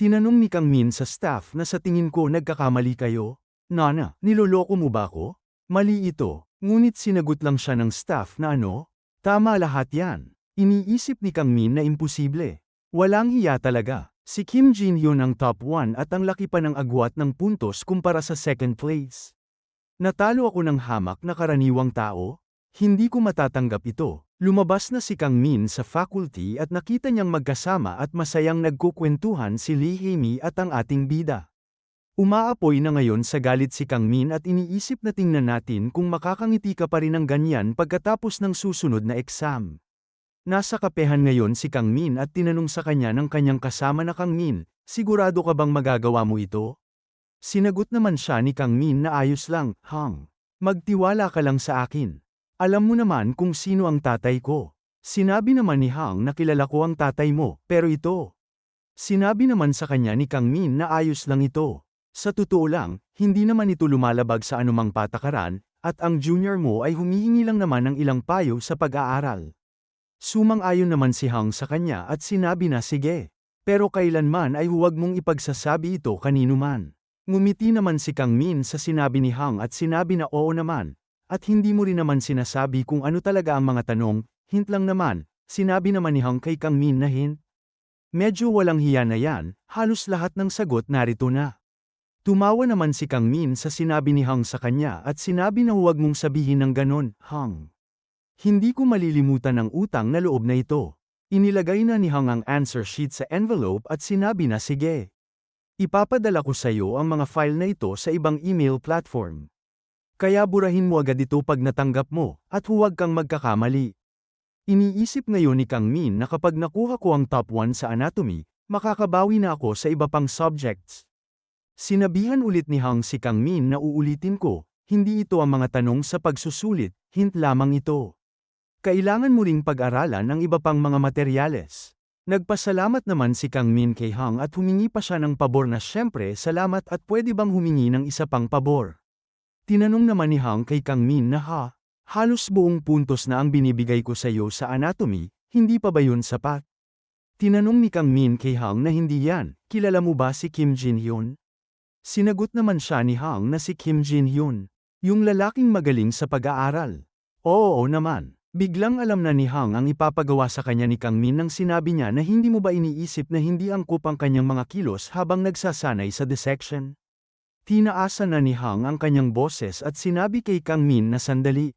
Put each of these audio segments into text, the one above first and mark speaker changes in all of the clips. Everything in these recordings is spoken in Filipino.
Speaker 1: Tinanong ni Kang Min sa staff na sa tingin ko nagkakamali kayo. Nana, niloloko mo ba ako? Mali ito, ngunit sinagot lang siya ng staff na ano? Tama lahat yan. Iniisip ni Kang Min na imposible. Walang hiya talaga. Si Kim Jin Hyun ang top 1 at ang laki pa ng agwat ng puntos kumpara sa second place. Natalo ako ng hamak na karaniwang tao? Hindi ko matatanggap ito. Lumabas na si Kang Min sa faculty at nakita niyang magkasama at masayang nagkukwentuhan si Lee Hae-mi at ang ating bida. Umaapoy na ngayon sa galit si Kang Min at iniisip na tingnan natin kung makakangiti ka pa rin ng ganyan pagkatapos ng susunod na exam. Nasa kapehan ngayon si Kang Min at tinanong sa kanya ng kanyang kasama na Kang Min, sigurado ka bang magagawa mo ito? Sinagot naman siya ni Kang Min na ayos lang, Hang. Magtiwala ka lang sa akin. Alam mo naman kung sino ang tatay ko. Sinabi naman ni Hang na kilala ko ang tatay mo, pero ito. Sinabi naman sa kanya ni Kang Min na ayos lang ito. Sa totoo lang, hindi naman ito lumalabag sa anumang patakaran, at ang junior mo ay humihingi lang naman ng ilang payo sa pag-aaral. Sumang-ayon naman si Hang sa kanya at sinabi na sige. Pero kailanman ay huwag mong ipagsasabi ito kanino man. Ngumiti naman si Kang Min sa sinabi ni Hang at sinabi na oo naman, at hindi mo rin naman sinasabi kung ano talaga ang mga tanong, hint lang naman, sinabi naman ni Hang kay Kang Min na hint. Medyo walang hiya na yan, halos lahat ng sagot narito na. Tumawa naman si Kang Min sa sinabi ni Hang sa kanya at sinabi na huwag mong sabihin ng ganon, Hang. Hindi ko malilimutan ang utang na loob na ito. Inilagay na ni Hang ang answer sheet sa envelope at sinabi na sige. Ipapadala ko sa iyo ang mga file na ito sa ibang email platform. Kaya burahin mo agad ito pag natanggap mo, at huwag kang magkakamali. Iniisip ngayon ni Kang Min na kapag nakuha ko ang top 1 sa anatomy, makakabawi na ako sa iba pang subjects. Sinabihan ulit ni Hang si Kang Min na uulitin ko, hindi ito ang mga tanong sa pagsusulit, hint lamang ito. Kailangan mo ring pag-aralan ang iba pang mga materyales. Nagpasalamat naman si Kang Min kay Hang at humingi pa siya ng pabor na syempre salamat at pwede bang humingi ng isa pang pabor. Tinanong naman ni Hang kay Kang Min na ha, halos buong puntos na ang binibigay ko sa iyo sa anatomy, hindi pa ba yun sapat? Tinanong ni Kang Min kay Hang na hindi yan, kilala mo ba si Kim Jin Hyun? Sinagot naman siya ni Hang na si Kim Jin Hyun, yung lalaking magaling sa pag-aaral. Oo, oo naman. Biglang alam na ni Hang ang ipapagawa sa kanya ni Kang Min nang sinabi niya na hindi mo ba iniisip na hindi angkop ang kanyang mga kilos habang nagsasanay sa dissection? Tinaasa na ni Hang ang kanyang boses at sinabi kay Kang Min na sandali.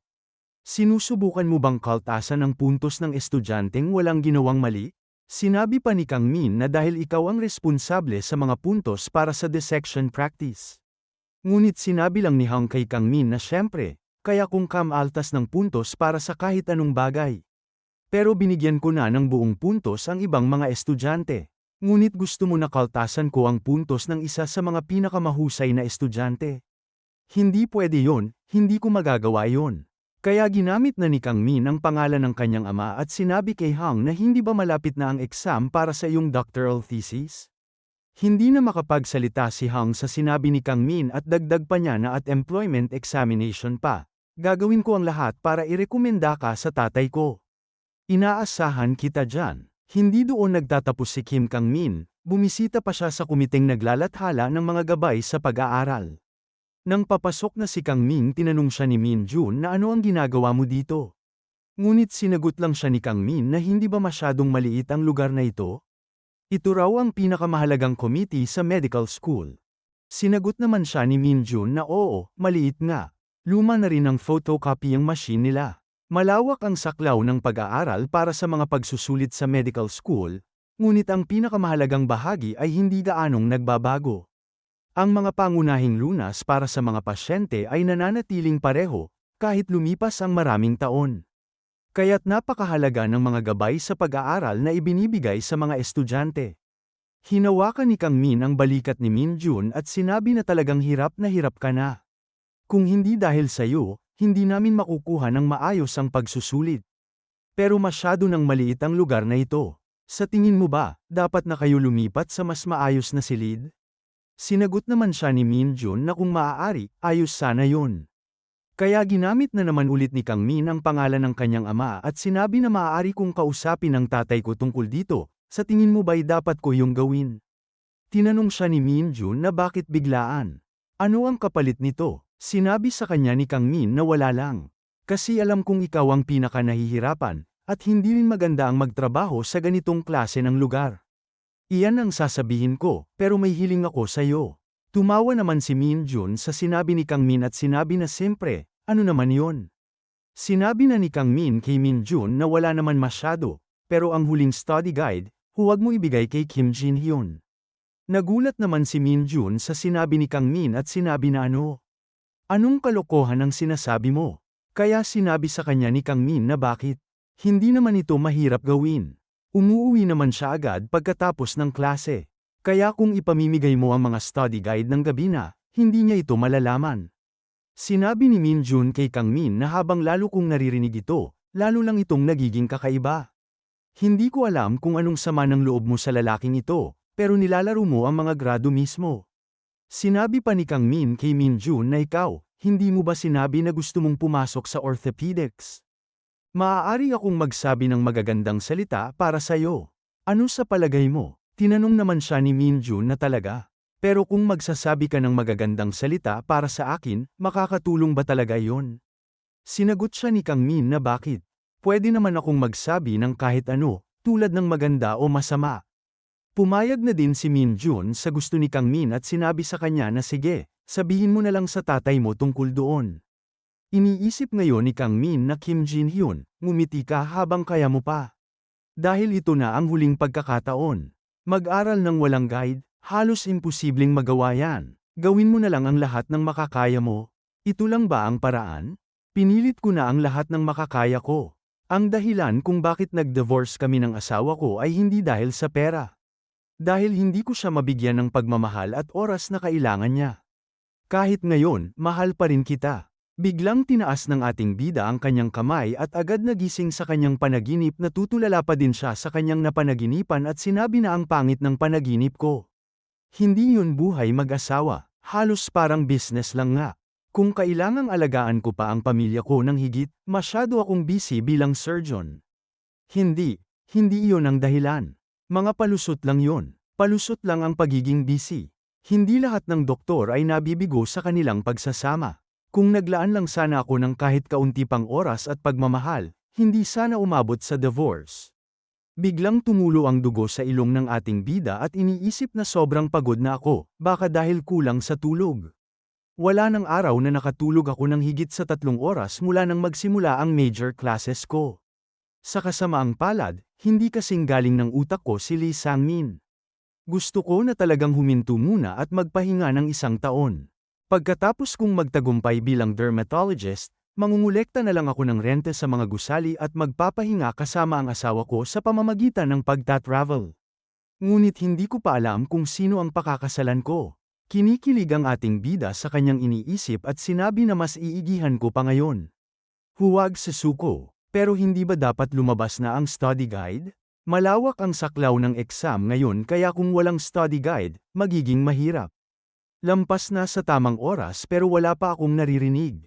Speaker 1: Sinusubukan mo bang kaltasan ang puntos ng estudyanteng walang ginawang mali? Sinabi pa ni Kang Min na dahil ikaw ang responsable sa mga puntos para sa dissection practice. Ngunit sinabi lang ni Hang kay Kang Min na syempre, kaya kung kamaltas ng puntos para sa kahit anong bagay. Pero binigyan ko na ng buong puntos ang ibang mga estudyante. Ngunit gusto mo na kaltasan ko ang puntos ng isa sa mga pinakamahusay na estudyante. Hindi pwede yon, hindi ko magagawa yon. Kaya ginamit na ni Kang Min ang pangalan ng kanyang ama at sinabi kay Hang na hindi ba malapit na ang exam para sa iyong doctoral thesis? Hindi na makapagsalita si Hang sa sinabi ni Kang Min at dagdag pa niya na at employment examination pa. Gagawin ko ang lahat para irekomenda ka sa tatay ko. Inaasahan kita dyan. Hindi doon nagtatapos si Kim Kang Min, bumisita pa siya sa kumiteng naglalathala ng mga gabay sa pag-aaral. Nang papasok na si Kang Min tinanong siya ni Min Jun na ano ang ginagawa mo dito. Ngunit sinagot lang siya ni Kang Min na hindi ba masyadong maliit ang lugar na ito? Ito raw ang pinakamahalagang committee sa medical school. Sinagot naman siya ni Min Jun na oo, maliit nga. Luma na rin ang photocopying machine nila. Malawak ang saklaw ng pag-aaral para sa mga pagsusulit sa medical school, ngunit ang pinakamahalagang bahagi ay hindi gaanong nagbabago. Ang mga pangunahing lunas para sa mga pasyente ay nananatiling pareho, kahit lumipas ang maraming taon. Kaya't napakahalaga ng mga gabay sa pag-aaral na ibinibigay sa mga estudyante. Hinawakan ni Kang Min ang balikat ni Min Jun at sinabi na talagang hirap na hirap ka na. Kung hindi dahil sa iyo, hindi namin makukuha ng maayos ang pagsusulit. Pero masyado nang maliit ang lugar na ito. Sa tingin mo ba, dapat na kayo lumipat sa mas maayos na silid? Sinagot naman siya ni Min Jun na kung maaari, ayos sana yun. Kaya ginamit na naman ulit ni Kang Min ang pangalan ng kanyang ama at sinabi na maaari kong kausapin ang tatay ko tungkol dito, sa tingin mo ba'y dapat ko yung gawin? Tinanong siya ni Min Jun na bakit biglaan. Ano ang kapalit nito? Sinabi sa kanya ni Kang Min na wala lang. Kasi alam kong ikaw ang pinaka nahihirapan, at hindi rin maganda ang magtrabaho sa ganitong klase ng lugar. Iyan ang sasabihin ko, pero may hiling ako sa iyo. Tumawa naman si Min Jun sa sinabi ni Kang Min at sinabi na siyempre, ano naman yon? Sinabi na ni Kang Min kay Min Jun na wala naman masyado, pero ang huling study guide, huwag mo ibigay kay Kim Jin Hyun. Nagulat naman si Min Jun sa sinabi ni Kang Min at sinabi na ano. Anong kalokohan ang sinasabi mo? Kaya sinabi sa kanya ni Kang Min na bakit? Hindi naman ito mahirap gawin. Umuuwi naman siya agad pagkatapos ng klase. Kaya kung ipamimigay mo ang mga study guide ng gabi na, hindi niya ito malalaman. Sinabi ni Min Jun kay Kang Min na habang lalo kong naririnig ito, lalo lang itong nagiging kakaiba. Hindi ko alam kung anong sama ng loob mo sa lalaking ito, pero nilalaro mo ang mga grado mismo. Sinabi pa ni Kang Min kay Min Jun na ikaw, hindi mo ba sinabi na gusto mong pumasok sa orthopedics? Maaari akong magsabi ng magagandang salita para sa'yo. Ano sa palagay mo? Tinanong naman siya ni Min Jun na talaga. Pero kung magsasabi ka ng magagandang salita para sa akin, makakatulong ba talaga yon? Sinagot siya ni Kang Min na bakit? Pwede naman akong magsabi ng kahit ano, tulad ng maganda o masama. Pumayag na din si Min Jun sa gusto ni Kang Min at sinabi sa kanya na sige, sabihin mo na lang sa tatay mo tungkol doon. Iniisip ngayon ni Kang Min na Kim Jin Hyun, ngumiti ka habang kaya mo pa. Dahil ito na ang huling pagkakataon. Mag-aral ng walang guide, halos imposibleng magawa yan. Gawin mo na lang ang lahat ng makakaya mo. Ito lang ba ang paraan? Pinilit ko na ang lahat ng makakaya ko. Ang dahilan kung bakit nag-divorce kami ng asawa ko ay hindi dahil sa pera. Dahil hindi ko siya mabigyan ng pagmamahal at oras na kailangan niya. Kahit ngayon, mahal pa rin kita. Biglang tinaas ng ating bida ang kanyang kamay at agad nagising sa kanyang panaginip na tutulala pa din siya sa kanyang napanaginipan at sinabi na ang pangit ng panaginip ko. Hindi yun buhay mag-asawa, halos parang business lang nga. Kung kailangang alagaan ko pa ang pamilya ko ng higit, masyado akong busy bilang surgeon. Hindi, hindi iyon ang dahilan. Mga palusot lang yon. Palusot lang ang pagiging busy. Hindi lahat ng doktor ay nabibigo sa kanilang pagsasama. Kung naglaan lang sana ako ng kahit kaunti pang oras at pagmamahal, hindi sana umabot sa divorce. Biglang tumulo ang dugo sa ilong ng ating bida at iniisip na sobrang pagod na ako, baka dahil kulang sa tulog. Wala ng araw na nakatulog ako ng higit sa tatlong oras mula nang magsimula ang major classes ko. Sa kasamaang palad, hindi kasing galing ng utak ko si Lee Sang-min. Gusto ko na talagang huminto muna at magpahinga ng isang taon. Pagkatapos kong magtagumpay bilang dermatologist, mangungulekta na lang ako ng rente sa mga gusali at magpapahinga kasama ang asawa ko sa pamamagitan ng pagta-travel. Ngunit hindi ko pa alam kung sino ang pakakasalan ko. Kinikilig ang ating bida sa kanyang iniisip at sinabi na mas iigihan ko pa ngayon. Huwag sa suko, pero hindi ba dapat lumabas na ang study guide? Malawak ang saklaw ng exam ngayon kaya kung walang study guide, magiging mahirap. Lampas na sa tamang oras pero wala pa akong naririnig.